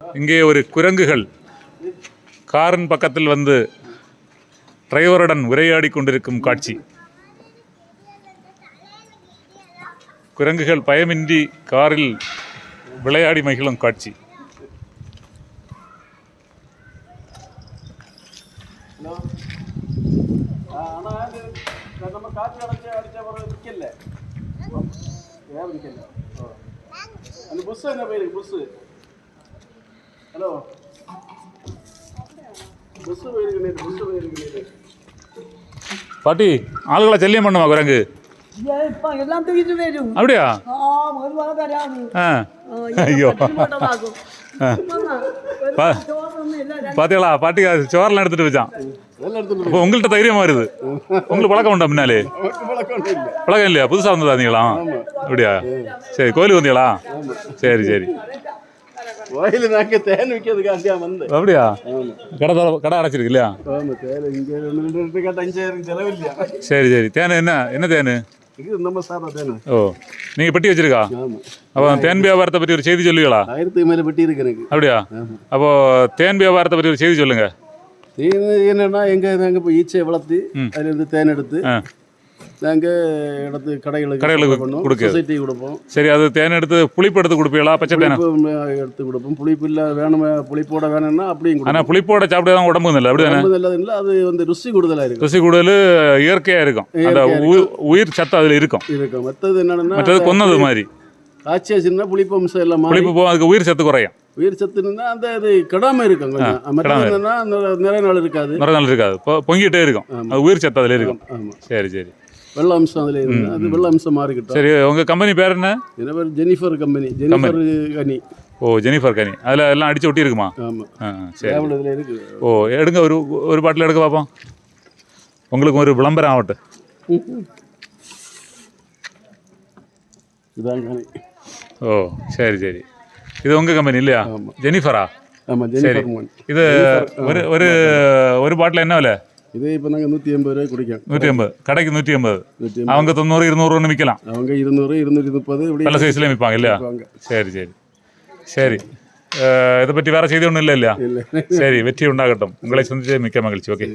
இங்கே ஒரு குரங்குகள் காரின் பக்கத்தில் வந்து டிரைவருடன் உரையாடி கொண்டிருக்கும் காட்சி. குரங்குகள் பயமின்றி காரில் விளையாடி மகிழும் காட்சி. ஆனா அது நம்ம ஹலோ. பாட்டி ஆளுகளை செல்லியம் பண்ணுமா குரங்கு? அப்படியா? ஐயோ. பாத்தீங்களா? பாட்டி சோரெல்லாம் எடுத்துட்டு வச்சான் இப்போ உங்கள்கிட்ட தைரியமா வருது. உங்களுக்கு பழக்கம் உண்டா பின்னாலே பழக்கம் இல்லையா? புதுசா வந்ததா அப்படியா? சரி கோயிலுக்கு வந்தீங்களா? சரி சரி. கோயில் நாங்க தேன் விற்கிறதுக்காண்டியா வந்தேன். அப்படியா? கடை கடை அடைச்சிருக்கு இல்லையா? ஆமா தேன் இங்கே ரெண்டு அஞ்சாயிரம் செலவில்லையா? சரி சரி. தேன் என்ன? என்ன தேன்? இது நம்ம சாதா தேன். ஓ நீங்கள் பெட்டி வச்சிருக்கா? அப்போ தேன் வியாபாரத்தை பற்றி ஒரு செய்தி சொல்லுவீங்களா? ஆயிரத்துக்கு மேல பெட்டி இருக்கு எனக்கு. அப்படியா? அப்போ தேன் வியாபாரத்தை பற்றி ஒரு செய்தி சொல்லுங்க. தேன் என்னன்னா எங்க நாங்க இப்போ ஈச்சையை வளர்த்து அதுல இருந்து தேன் எடுத்து ஆ நாங்க இடத்து கடைகளுக்கு கடைகளுக்கு. கொடுக்க. சொசைட்டி கொடுப்போம். சரி அது தேன் எடுத்து புளிப்பு எடுத்து கொடுப்பீங்களா? பச்சை தேனை? எடுத்து கொடுப்போம். புளிப்பு இல்ல வேணுமே புளிப்போட வேணும்னா அப்படியும் ஆனால் புளிப்போட சாப்பிட்டு தான் உடம்புக்கு இல்லை அப்படி தானே இல்லை அது வந்து ருசி கூடுதலா இருக்கும். ருசி கூடுதல் இயற்கையாக இருக்கும். அந்த உயிர் சத்து அதில் இருக்கும். இருக்கும். மற்றது என்னன்னா மற்றது கொன்னது மாதிரி. காய்ச்சியாச்சுன்னா புளிப்பு அம்சம் எல்லாம் புளிப்பு போகும் அதுக்கு உயிர் சத்து குறையும். உயிர் சத்துனா அந்த இது கெடாம இருக்கும் என்னன்னா நிறைய நாள் இருக்காது. நிறைய நாள் இருக்காது. பொங்கிட்டே இருக்கும். உயிர் சத்து அதில் இருக்கும். ஆமா. சரி சரி. வெள்ள அம்சம் அதுல இருக்கு அது வெள்ள அம்சம் மாறிக்கிட்டோம். சரி உங்கள் கம்பெனி பேர் என்ன? என்ன பேர் ஜெனிஃபர் கம்பெனி. ஜெனிஃபர் கனி. ஓ ஜெனிஃபர் கனி. அதில் எல்லாம் அடிச்சு ஒட்டி இருக்குமா ஆமா. ஆ ஆ, சரி. இதுல இருக்கு. ஓ எடுங்க ஒரு ஒரு பாட்டில் எடுக்க பார்ப்போம் உங்களுக்கு ஒரு விளம்பரம் ஆகட்டும். இதான் கனி. ஓ சரி சரி. இது உங்கள் கம்பெனி இல்லையா. ஜெனிஃபரா? ஆமா ஜெனிஃபர் மோன். இது ஒரு ஒரு ஒரு பாட்டில் என்ன விலை? இது இப்போ நாங்க நூற்றி எண்பது ரூபாய் குடிக்கோம் நூற்றி ஐம்பது கடைக்கு நூற்றி ஐம்பது நூற்றி அவங்க தொண்ணூறு இருநூறுன்னு விற்கலாம் அவங்க இருநூறு இருநூற்றி முப்பது இப்படி பல சைஸ்லேயும் விற்பாங்க இல்லையா வாங்க சரி சரி சரி அஹ், இதை பற்றி வேற செய்தி ஒன்றும் இல்லை இல்லையா இல்லை சரி வெற்றி உண்டாகட்டும் உங்களை சந்திச்சது மிக்க மகிழ்ச்சி ஓகே